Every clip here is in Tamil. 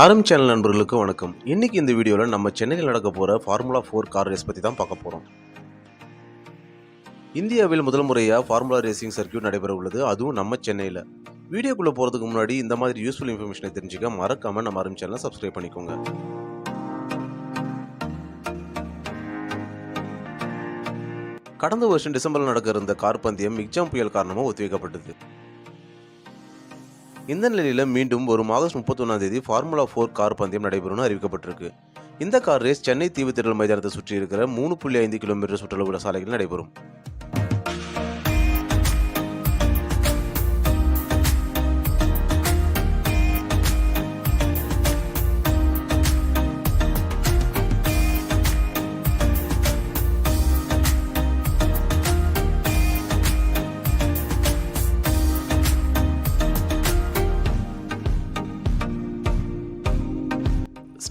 ஆரம் சேனல் நண்பர்களுக்கு வணக்கம். இன்னைக்கு இந்த வீடியோவில் நம்ம சென்னையில் நடக்க போகிற ஃபார்முலா ஃபோர் கார் ரேஸ் பற்றி தான் பார்க்க போகிறோம் இந்தியாவில் முதல் முறையாக ஃபார்முலா ரேசிங் சர்க்கியூட் நடைபெற உள்ளது. அதுவும் நம்ம சென்னையில். வீடியோக்குள்ளே போகிறதுக்கு முன்னாடி இந்த மாதிரி யூஸ்ஃபுல் இன்ஃபர்மேஷனை தெரிஞ்சுக்க மறக்காமல் நம்ம ஹாரம் சேனலை சப்ஸ்கிரைப் பண்ணிக்கோங்க. கடந்த வருஷம் டிசம்பரில் நடக்க இருந்த கார் பந்தயம் மிக்ஜாம் புயல் காரணமாக ஒத்திவைக்கப்பட்டது. இந்த நிலையில் மீண்டும் வரும் ஆகஸ்ட் முப்பத்தொன்னாம் தேதி ஃபார்முலா ஃபோர் கார் பந்தயம் நடைபெறும்னு அறிவிக்கப்பட்டிருக்கு. இந்த கார் ரேஸ் சென்னை தீவுத்திடல் மைதானத்தை சுற்றி இருக்கிற மூணு புள்ளி ஐந்து கிலோமீட்டர் சுற்றளவுள்ள சாலைகள் நடைபெறும்.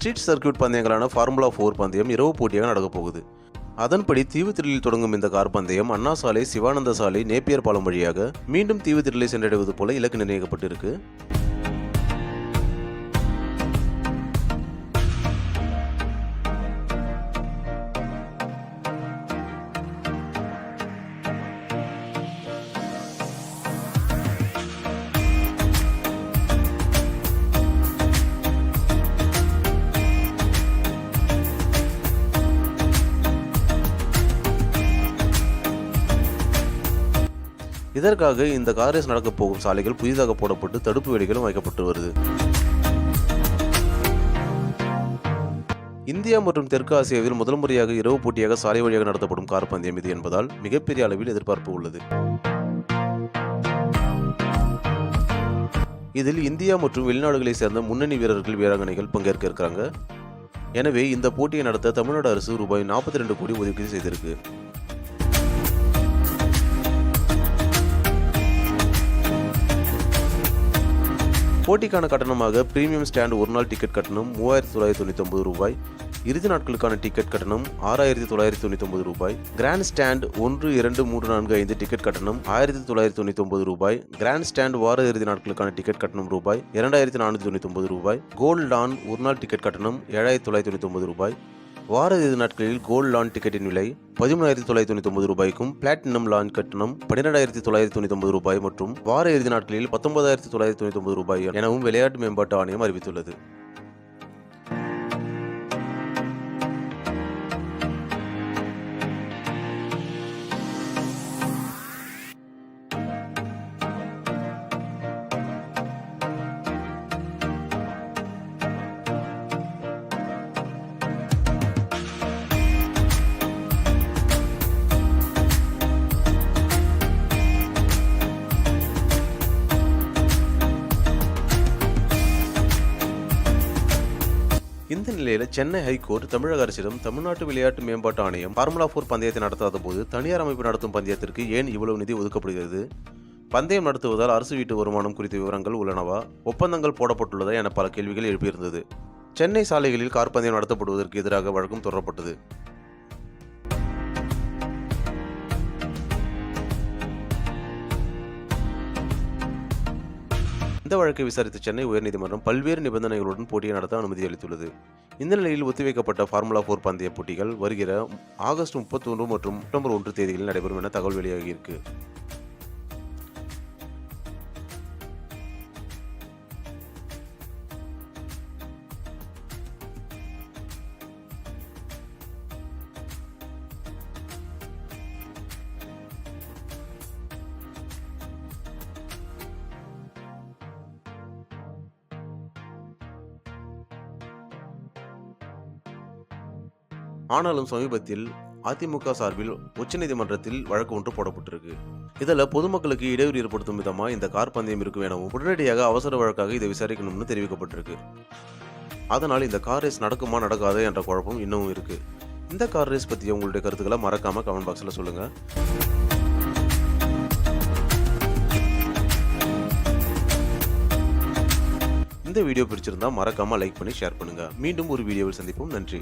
ஸ்ட்ரீட் சர்க்கியூட் பந்தயங்களான ஃபார்முலா ஃபோர் பந்தயம் இரவு போட்டியாக நடக்கப் போகுது. அதன்படி தீவுத்திடலில் தொடங்கும் இந்த கார் பந்தயம் அண்ணா சாலை சிவானந்த சாலை நேப்பியர் பாலம் வழியாக மீண்டும் தீவுத்திடலை சென்றடைவது போல இலக்கு நிர்ணயிக்கப்பட்டிருக்கு. இதற்காக இந்த கார் ரேஸ் நடக்கப் போகும் சாலைகள் புதிதாக போடப்பட்டு தடுப்பு வேலிகளும் வைக்கப்பட்டு வருது. இந்தியா மற்றும் தெற்கு ஆசியாவில் முதல் முறையாக இரவு போட்டியாக சாலை வழியாக நடத்தப்படும் கார் பந்தயம் இது என்பதால் மிகப்பெரிய அளவில் எதிர்பார்ப்பு உள்ளது. இதில் இந்தியா மற்றும் வெளிநாடுகளை சேர்ந்த முன்னணி வீரர்கள் வீராங்கனைகள் பங்கேற்க இருக்கிறாங்க. எனவே இந்த போட்டியை நடத்த தமிழ்நாடு அரசு ரூபாய் நாற்பத்தி ரெண்டு கோடி ஒதுக்கீடு செய்திருக்கு. போட்டிக்கான கட்டணமாக பிரீமியம் ஸ்டாண்ட் ஒரு நாள் டிக்கெட் கட்டணம் மூவாயிரத்தி தொள்ளாயிரத்தி தொண்ணூற்றி ஒன்பது ரூபாய். இறுதி நாட்களுக்கான டிக்கெட் கட்டணம் ஆறாயிரத்தி தொள்ளாயிரத்தி தொண்ணூற்றி ஒன்பது ரூபாய். கிராண்ட் ஸ்டாண்ட் ஒன்று இரண்டு மூன்று நான்கு ஐந்து டிக்கெட் கட்டணம் ஆயிரத்தி தொள்ளாயிரத்தி தொண்ணூற்றி ஒன்பது ரூபாய். கிராண்ட் ஸ்டாண்ட் வார இறுதி நாட்களுக்கான டிக்கெட் கட்டணம் ரூபாய் இரண்டாயிரத்தி நானூற்றி தொண்ணூற்றி ஒன்பது ரூபாய். கோல்ட் லான் ஒரு நாள் டிக்கெட் கட்டணம் ஏழாயிரத்தி தொள்ளாயிரத்தி தொண்ணூற்றி ஒன்பது ரூபாய். வார இறுதி நாட்களில் கோல்ட் லான் டிக்கெட்டின் விலை பதிமூணாயிரத்தி தொள்ளாயிரத்தி தொண்ணூத்தி ஒன்பது ரூபாய்க்கும் பிளாட்டினம் லான் கட்டணம் பன்னிரெண்டாயிரத்தி தொள்ளாயிரத்தி தொண்ணூற்றி ஒன்பது ரூபாய் மற்றும் வார இறுதி நாட்களில் பத்தொன்பதாயிரத்தி தொள்ளாயிரத்தி தொண்ணூற்றி ஒன்பது ரூபாய் எனவும் விளையாட்டு மேம்பாட்டு ஆணையம் அறிவித்துள்ளது. இந்த நிலையில சென்னை ஹைகோர்ட் தமிழக அரசிடம் தமிழ்நாட்டு விளையாட்டு மேம்பாட்டு ஆணையம் ஃபார்முலா போர் பந்தயத்தை நடத்தாத போது தனியார் அமைப்பு நடத்தும் பந்தயத்திற்கு ஏன் இவ்வளவு நிதி ஒதுக்கப்படுகிறது? பந்தயம் நடத்துவதால் அரசு வீட்டு வருமானம் குறித்த விவரங்கள் உள்ளனவா? ஒப்பந்தங்கள் போடப்பட்டுள்ளதா என பல கேள்விகள் எழுப்பியிருந்தது. சென்னை சாலைகளில் கார் பந்தயம் நடத்தப்படுவதற்கு எதிராக வழக்கம் தொடரப்பட்டது. இந்த வழக்கை விசாரித்த சென்னை உயர்நீதிமன்றம் பல்வேறு நிபந்தனைகளுடன் போட்டியை நடத்த அனுமதி அளித்துள்ளது. இந்த நிலையில் ஒத்திவைக்கப்பட்ட ஃபார்முலா போர் பந்தய போட்டிகள் வருகிற ஆகஸ்ட் முப்பத்தொன்று மற்றும் செப்டம்பர் ஒன்று தேதிகளில் நடைபெறும் என தகவல் வெளியாகியிருக்கு. ஆனாலும் சமீபத்தில் அதிமுக சார்பில் உச்சநீதிமன்றத்தில் வழக்கு ஒன்று போடப்பட்டிருக்கு. இதில் பொதுமக்களுக்கு இடையூறு ஏற்படுத்தும் விதமாக இந்த கார் பந்தயம் இருக்கும் எனவும் உடனடியாக அவசர வழக்காக இதை விசாரிக்கணும்னு தெரிவிக்கப்பட்டிருக்கு. அதனால் இந்த கார் ரேஸ் நடக்குமா நடக்காது என்ற குழப்பம் இன்னமும் இருக்கு. இந்த கார் ரேஸ் பற்றி உங்களுடைய கருத்துக்களை மறக்காம கமெண்ட் பாக்ஸில் சொல்லுங்க. இந்த வீடியோ பிடிச்சிருந்தா மறக்காம லைக் பண்ணி ஷேர் பண்ணுங்க. மீண்டும் ஒரு வீடியோவில் சந்திப்போம். நன்றி.